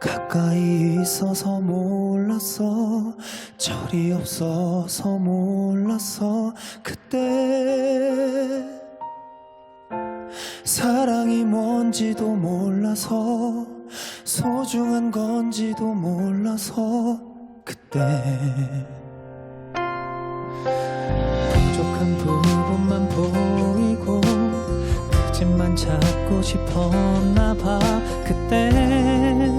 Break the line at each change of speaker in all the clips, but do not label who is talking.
가까이 있어서 몰랐어. 절이 없어서 몰랐어. 그때 사랑이 뭔지도 몰라서 소중한 건지도 몰라서 그때 부족한 부분만 보이고 그 집만 찾고 싶었나 봐. 그때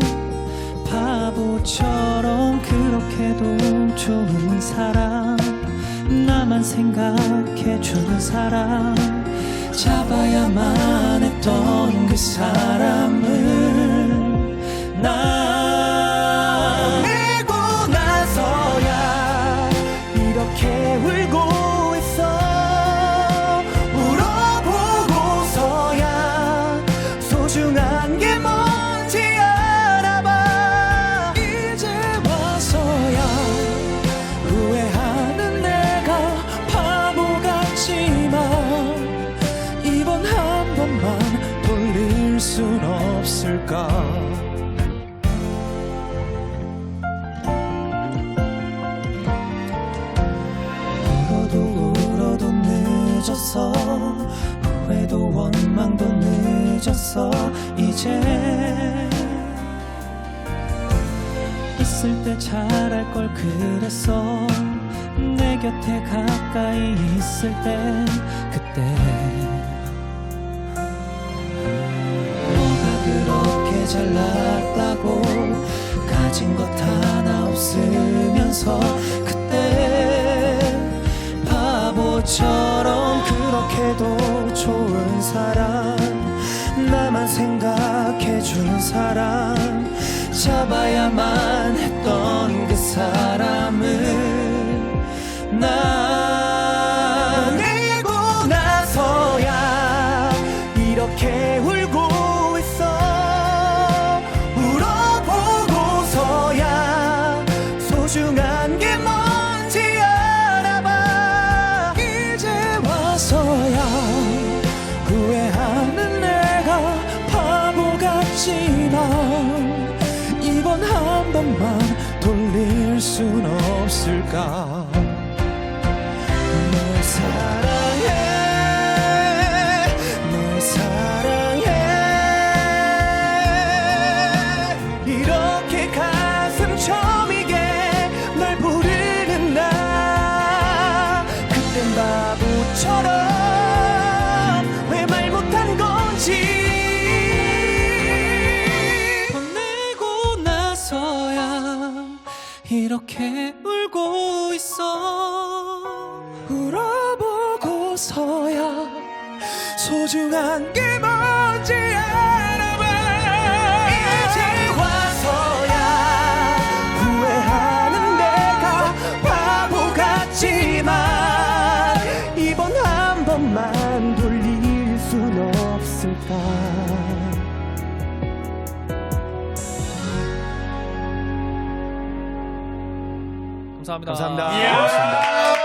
바보처럼 그렇게도 좋은 사람 나만 생각해 주는 사람 잡아야만 했던 그 사람을 나 없을까? 울어도 울어도 늦었어 후회도 원망도 늦었어 이제 있을 때 잘할 걸 그랬어. 내 곁에 가까이 있을 때 그때 잘났다고 가진 것 하나 없으면서 그때 바보처럼 그렇게도 좋은 사람 나만 생각해 준 사람 잡아야만 했던 그 사람을 난 알고 나서야 이렇게 울 번만 돌릴 순 없을까? 널 사랑해 널 사랑해 이렇게 가슴 저미게 널 부르는 나. 그땐 바보처럼 이렇게 울고 있어. 울어보고서야 소중한 게 뭔지 알아
감사합니다.
감사합니다.
예~
고맙습니다.